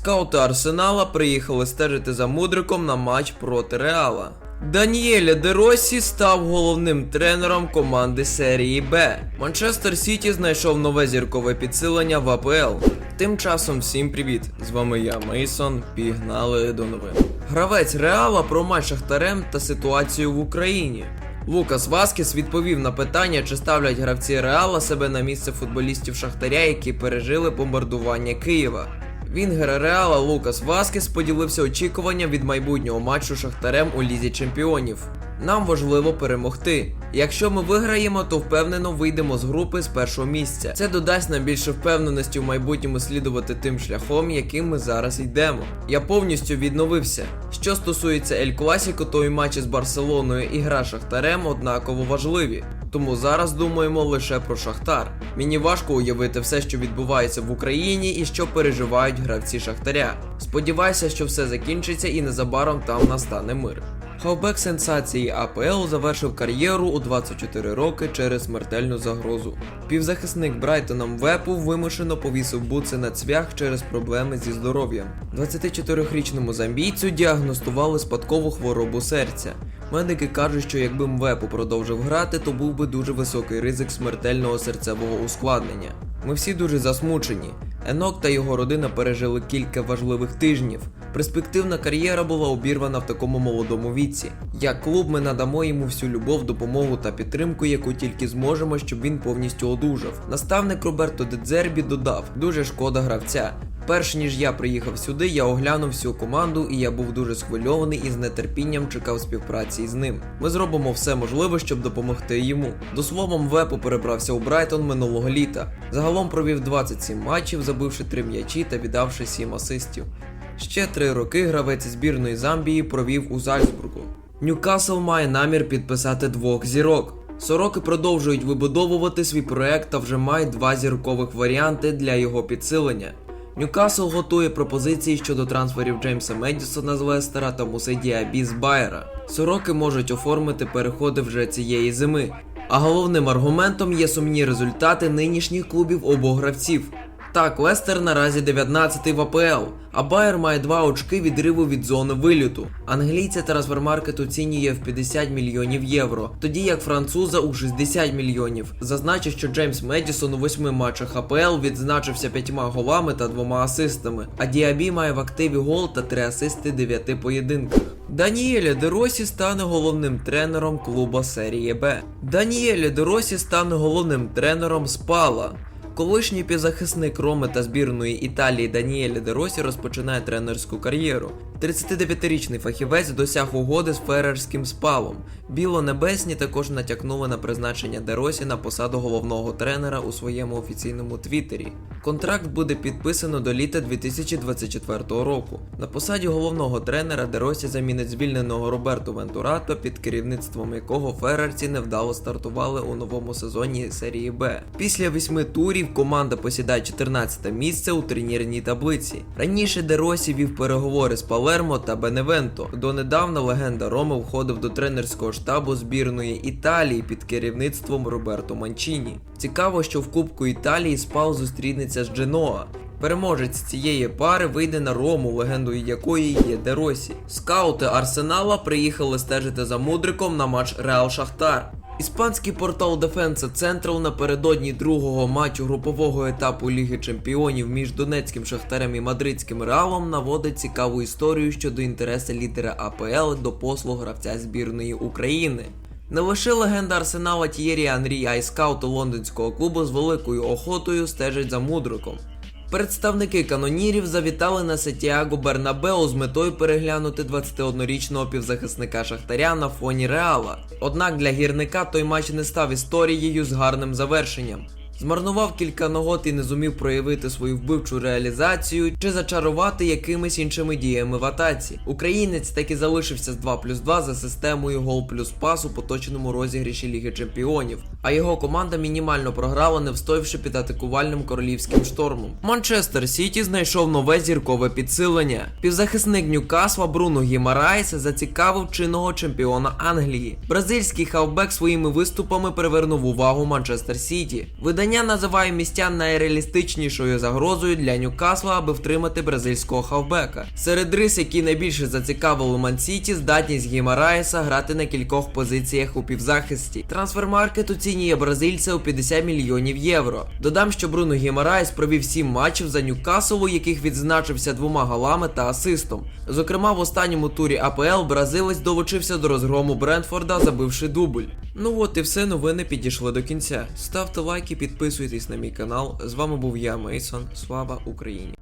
Скаути Арсенала приїхали стежити за мудриком на матч проти Реала. Даніеле Де Росі став головним тренером команди серії Б. Манчестер Сіті знайшов нове зіркове підсилення в АПЛ. Тим часом всім привіт! З вами я, Мейсон. Пігнали до новин. Гравець Реала про матч Шахтарем та ситуацію в Україні. Лукас Васкіс відповів на питання, чи ставлять гравці Реала себе на місце футболістів Шахтаря, які пережили бомбардування Києва. Вінгер Реала Лукас Васкіс поділився очікуванням від майбутнього матчу Шахтарем у Лізі Чемпіонів. Нам важливо перемогти. Якщо ми виграємо, то впевнено вийдемо з групи з першого місця. Це додасть нам більше впевненості в майбутньому слідувати тим шляхом, яким ми зараз йдемо. Я повністю відновився. Що стосується Ель Класіко, то і матчі з Барселоною і гра Шахтарем однаково важливі. Тому зараз думаємо лише про Шахтар. Мені важко уявити все, що відбувається в Україні і що переживають гравці Шахтаря. Сподіваюся, що все закінчиться і незабаром там настане мир. Хавбек сенсації АПЛ завершив кар'єру у 24 роки через смертельну загрозу. Півзахисник Брайтона Мвепу вимушено повісив буци на цвях через проблеми зі здоров'ям. 24-річному замбійцю діагностували спадкову хворобу серця. Медики кажуть, що якби Мвепу продовжив грати, то був би дуже високий ризик смертельного серцевого ускладнення. Ми всі дуже засмучені. Енок та його родина пережили кілька важливих тижнів. Перспективна кар'єра була обірвана в такому молодому віці. Як клуб ми надамо йому всю любов, допомогу та підтримку, яку тільки зможемо, щоб він повністю одужав. Наставник Роберто Дедзербі додав: дуже шкода гравця. Перш ніж я приїхав сюди, я оглянув всю команду і я був дуже схвильований і з нетерпінням чекав співпраці з ним. Ми зробимо все можливе, щоб допомогти йому. До слова, Мвепо перебрався у Брайтон минулого літа. Загалом провів 27 матчів, забивши 3 м'ячі та віддавши 7 асистів. Ще три роки гравець збірної Замбії провів у Зальцбургу. Ньюкасл має намір підписати двох зірок. Сороки продовжують вибудовувати свій проект та вже мають два зіркових варіанти для його підсилення. Ньюкасл готує пропозиції щодо трансферів Джеймса Медісона з Лестера та Муседі Абі з Байера. Сороки можуть оформити переходи вже цієї зими. А головним аргументом є сумні результати нинішніх клубів обох гравців. Так, Лестер наразі 19-й в АПЛ, а Байер має два очки відриву від зони виліту. Англійця трансфермаркет оцінює в 50 мільйонів євро, тоді як француза у 60 мільйонів. Зазначу, що Джеймс Медісон у восьми матчах АПЛ відзначився п'ятьма голами та двома асистами, а Діабі має в активі гол та три асисти дев'яти поєдинках. Даніеле Деросі стане головним тренером клуба серії Б. Даніеле Деросі стане головним тренером Спала. Колишній півзахисник Роми та збірної Італії Даніелі Деросі розпочинає тренерську кар'єру. 39-річний фахівець досяг угоди з ферерським спалом. Біло-небесні також натякнули на призначення Деросі на посаду головного тренера у своєму офіційному твіттері. Контракт буде підписано до літа 2024 року. На посаді головного тренера Деросі замінить звільненого Роберто Вентурато, під керівництвом якого ферерці невдало стартували у новому сезоні серії Б. Після восьми турів команда посідає 14 місце у турнірній таблиці. Раніше Деросі вів переговори з Палермо та Беневенто. Донедавна легенда Роми входив до тренерського штабу збірної Італії під керівництвом Роберто Манчіні. Цікаво, що в Кубку Італії Спал зустрінеться з Дженоа. Переможець цієї пари вийде на Рому, легендою якої є Деросі. Скаути Арсенала приїхали стежити за мудриком на матч Реал Шахтар. Іспанський портал Defensa Central напередодні другого матчу групового етапу Ліги Чемпіонів між Донецьким Шахтарем і Мадридським Реалом наводить цікаву історію щодо інтересу лідера АПЛ до послуг гравця збірної України. Не лише легенда Арсенала Т'єрі Анрі, а й скаути лондонського клубу з великою охотою стежать за мудриком. Представники канонірів завітали на Сетіаго Бернабео з метою переглянути 21-річного півзахисника Шахтаря на фоні Реала. Однак для гірника той матч не став історією з гарним завершенням. Змарнував кілька нагод і не зумів проявити свою вбивчу реалізацію чи зачарувати якимись іншими діями в атаці. Українець таки залишився з 2 плюс 2 за системою гол плюс пас у поточному розігріші Ліги Чемпіонів, а його команда мінімально програла, не встоявши під атакувальним королівським штормом. Манчестер Сіті знайшов нове зіркове підсилення. Півзахисник Ньюкасла Бруно Гімарайс зацікавив чинного чемпіона Англії. Бразильський хавбек своїми виступами привернув увагу Манчестер Сіті. Видання Видання називає містян найреалістичнішою загрозою для Ньюкасла, аби втримати бразильського хавбека. Серед рис, які найбільше зацікавили Ман-Сіті, здатність Гімараєса грати на кількох позиціях у півзахисті. Трансфермаркет оцінює бразильця у 50 мільйонів євро. Додам, що Бруно Гімараєс провів 7 матчів за Ньюкасл, у яких відзначився двома голами та асистом. Зокрема, в останньому турі АПЛ бразилець долучився до розгрому Брентфорда, забивши дубль. Ну от і все, новини підійшли до кінця. Ставте лайки, підписуйтесь на мій канал. З вами був я, Мейсон. Слава Україні!